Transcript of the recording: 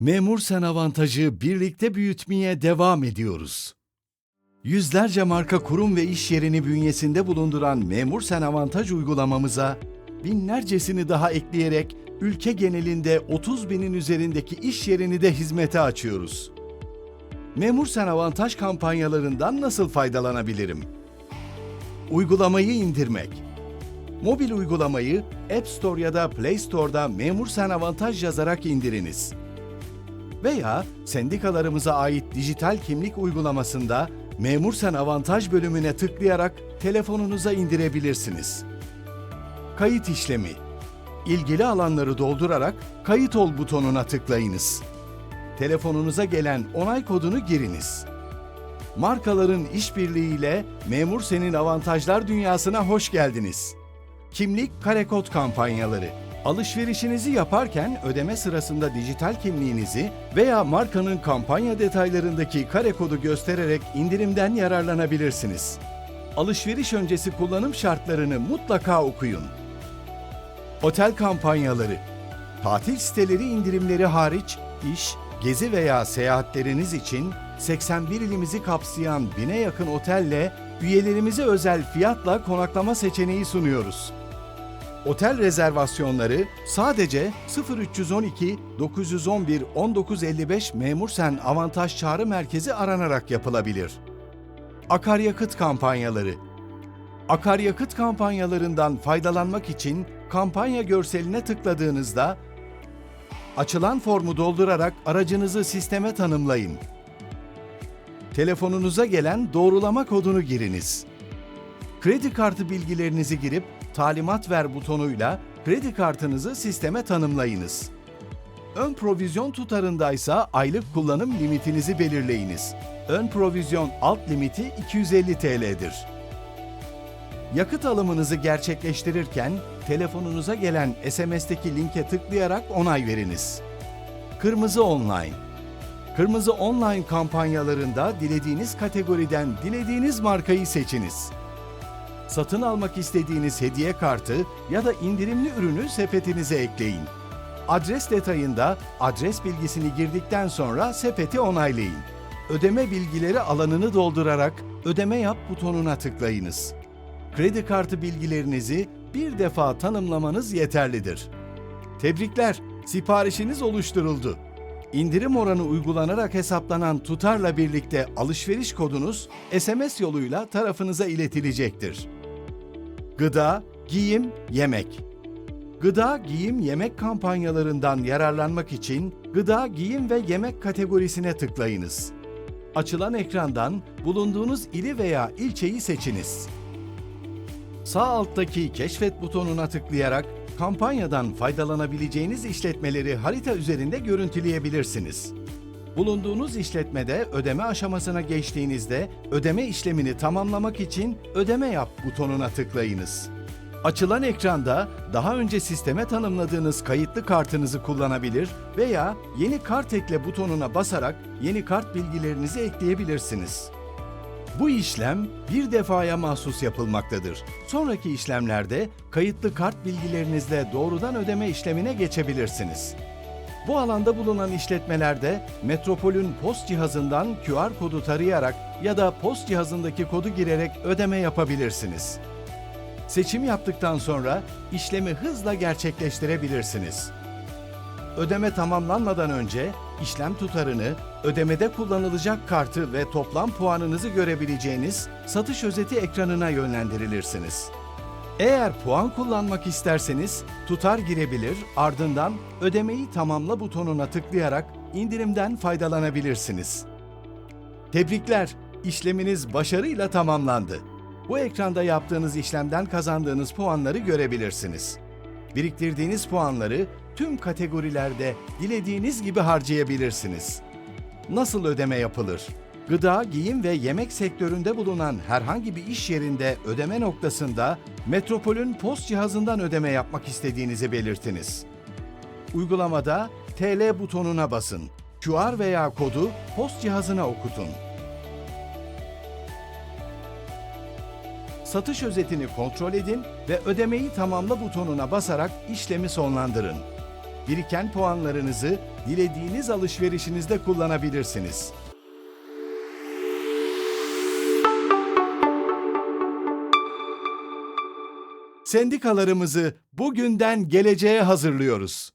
Memur Sen avantajı birlikte büyütmeye devam ediyoruz. Yüzlerce marka kurum ve iş yerini bünyesinde bulunduran Memur Sen avantaj uygulamamıza binlercesini daha ekleyerek ülke genelinde 30 binin üzerindeki iş yerini de hizmete açıyoruz. Memur Sen avantaj kampanyalarından nasıl faydalanabilirim? Uygulamayı indirmek. Mobil uygulamayı App Store ya da Play Store'da Memur Sen Avantaj yazarak indiriniz. Veya sendikalarımıza ait dijital kimlik uygulamasında Memur Sen Avantaj bölümüne tıklayarak telefonunuza indirebilirsiniz. Kayıt işlemi. İlgili alanları doldurarak Kayıt ol butonuna tıklayınız. Telefonunuza gelen onay kodunu giriniz. Markaların işbirliğiyle Memur Sen'in avantajlar dünyasına hoş geldiniz. Kimlik karekod kampanyaları. Alışverişinizi yaparken ödeme sırasında dijital kimliğinizi veya markanın kampanya detaylarındaki kare kodu göstererek indirimden yararlanabilirsiniz. Alışveriş öncesi kullanım şartlarını mutlaka okuyun. Otel kampanyaları. Tatil siteleri indirimleri hariç iş, gezi veya seyahatleriniz için 81 ilimizi kapsayan bine yakın otelle üyelerimize özel fiyatla konaklama seçeneği sunuyoruz. Otel rezervasyonları sadece 0312 911 1955 Memursen Avantaj Çağrı Merkezi aranarak yapılabilir. Akaryakıt kampanyaları Akaryakıt kampanyalarından faydalanmak için kampanya görseline tıkladığınızda açılan formu doldurarak aracınızı sisteme tanımlayın. Telefonunuza gelen doğrulama kodunu giriniz. Kredi kartı bilgilerinizi girip talimat ver butonuyla kredi kartınızı sisteme tanımlayınız. Ön provizyon tutarındaysa aylık kullanım limitinizi belirleyiniz. Ön provizyon alt limiti 250 TL'dir. Yakıt alımınızı gerçekleştirirken telefonunuza gelen SMS'teki linke tıklayarak onay veriniz. Kırmızı Online Kırmızı Online kampanyalarında dilediğiniz kategoriden dilediğiniz markayı seçiniz satın almak istediğiniz hediye kartı ya da indirimli ürünü sepetinize ekleyin. Adres detayında adres bilgisini girdikten sonra sepeti onaylayın. Ödeme bilgileri alanını doldurarak ödeme yap butonuna tıklayınız. Kredi kartı bilgilerinizi bir defa tanımlamanız yeterlidir. Tebrikler, siparişiniz oluşturuldu. İndirim oranı uygulanarak hesaplanan tutarla birlikte alışveriş kodunuz SMS yoluyla tarafınıza iletilecektir. Gıda, giyim, yemek. Gıda, giyim, yemek kampanyalarından yararlanmak için gıda, giyim ve yemek kategorisine tıklayınız. Açılan ekrandan bulunduğunuz ili veya ilçeyi seçiniz. Sağ alttaki keşfet butonuna tıklayarak kampanyadan faydalanabileceğiniz işletmeleri harita üzerinde görüntüleyebilirsiniz. Bulunduğunuz işletmede ödeme aşamasına geçtiğinizde ödeme işlemini tamamlamak için ödeme yap butonuna tıklayınız. Açılan ekranda daha önce sisteme tanımladığınız kayıtlı kartınızı kullanabilir veya yeni kart ekle butonuna basarak yeni kart bilgilerinizi ekleyebilirsiniz. Bu işlem bir defaya mahsus yapılmaktadır. Sonraki işlemlerde kayıtlı kart bilgilerinizle doğrudan ödeme işlemine geçebilirsiniz. Bu alanda bulunan işletmelerde Metropol'ün post cihazından QR kodu tarayarak ya da post cihazındaki kodu girerek ödeme yapabilirsiniz. Seçim yaptıktan sonra işlemi hızla gerçekleştirebilirsiniz. Ödeme tamamlanmadan önce işlem tutarını, ödemede kullanılacak kartı ve toplam puanınızı görebileceğiniz satış özeti ekranına yönlendirilirsiniz. Eğer puan kullanmak isterseniz tutar girebilir, ardından ödemeyi tamamla butonuna tıklayarak indirimden faydalanabilirsiniz. Tebrikler, işleminiz başarıyla tamamlandı. Bu ekranda yaptığınız işlemden kazandığınız puanları görebilirsiniz. Biriktirdiğiniz puanları tüm kategorilerde dilediğiniz gibi harcayabilirsiniz. Nasıl ödeme yapılır? Gıda, giyim ve yemek sektöründe bulunan herhangi bir iş yerinde ödeme noktasında Metropol'ün post cihazından ödeme yapmak istediğinizi belirtiniz. Uygulamada TL butonuna basın. QR veya kodu post cihazına okutun. Satış özetini kontrol edin ve ödemeyi tamamla butonuna basarak işlemi sonlandırın. Biriken puanlarınızı dilediğiniz alışverişinizde kullanabilirsiniz. Sendikalarımızı bugünden geleceğe hazırlıyoruz.